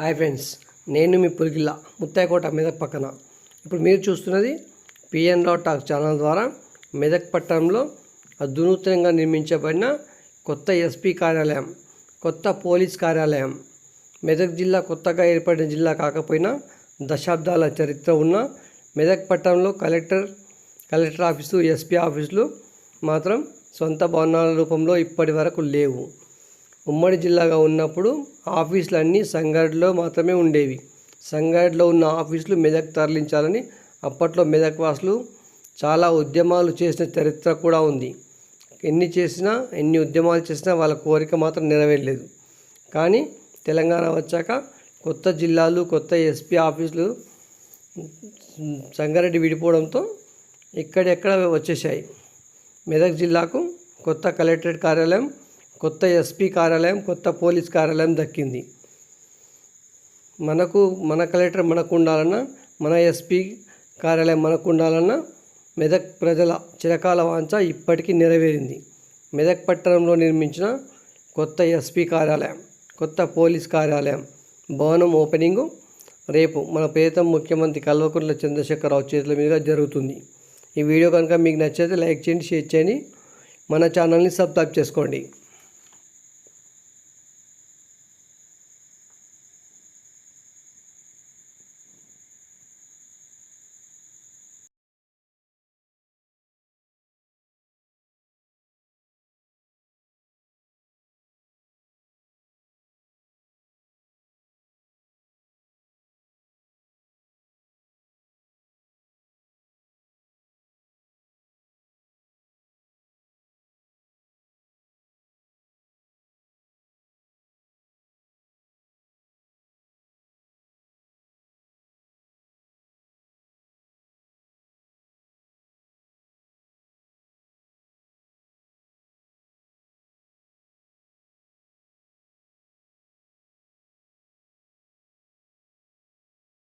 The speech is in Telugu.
హాయ్ ఫ్రెండ్స్ నేను మీ పులిగిల్ల ముత్తాయికోట మెదక్ పక్కన. ఇప్పుడు మీరు చూస్తున్నది పిఎన్ రావు టాక్ ఛానల్ ద్వారా మెదక్ పట్టణంలో అధునూతనంగా నిర్మించబడిన కొత్త ఎస్పీ కార్యాలయం కొత్త పోలీస్ కార్యాలయం. మెదక్ జిల్లా కొత్తగా ఏర్పడిన జిల్లా కాకపోయినా దశాబ్దాల చరిత్ర ఉన్న మెదక్ పట్టణంలో కలెక్టర్ కలెక్టర్ ఆఫీసు ఎస్పీ ఆఫీసులు మాత్రం సొంత భవనాల రూపంలో ఇప్పటి వరకు లేవు. ఉమ్మడి జిల్లాగా ఉన్నప్పుడు ఆఫీసులు అన్నీ సంగారెడ్డిలో మాత్రమే ఉండేవి. సంగారెడ్డిలో ఉన్న ఆఫీసులు మెదక్ తరలించాలని అప్పట్లో మెదక్ వాసులు చాలా ఉద్యమాలు చేసిన చరిత్ర కూడా ఉంది. ఎన్ని చేసినా ఎన్ని ఉద్యమాలు చేసినా వాళ్ళ కోరిక మాత్రం నెరవేరలేదు. కానీ తెలంగాణ వచ్చాక కొత్త జిల్లాలు కొత్త ఎస్పీ ఆఫీసులు సంగారెడ్డి విడిపోవడంతో ఇక్కడెక్కడ వచ్చేసాయి మెదక్ జిల్లాకు కొత్త కలెక్టరేట్ కార్యాలయం కొత్త ఎస్పీ కార్యాలయం కొత్త పోలీస్ కార్యాలయం దక్కింది. మనకు మన కలెక్టర్ మనకు ఉండాలన్నా మన ఎస్పీ కార్యాలయం మనకు ఉండాలన్నా మెదక్ ప్రజల చిరకాల వాంఛ ఇప్పటికీ నెరవేరింది. మెదక్ పట్టణంలో నిర్మించిన కొత్త ఎస్పీ కార్యాలయం కొత్త పోలీస్ కార్యాలయం భవనం ఓపెనింగు రేపు మన ప్రియతమ ముఖ్యమంత్రి కల్వకుంట్ల చంద్రశేఖరరావు చేతుల మీదుగా జరుగుతుంది. ఈ వీడియో కనుక మీకు నచ్చితే లైక్ చేయండి షేర్ చేయండి. మన ఛానల్ని సబ్స్క్రైబ్ చేసుకోండి.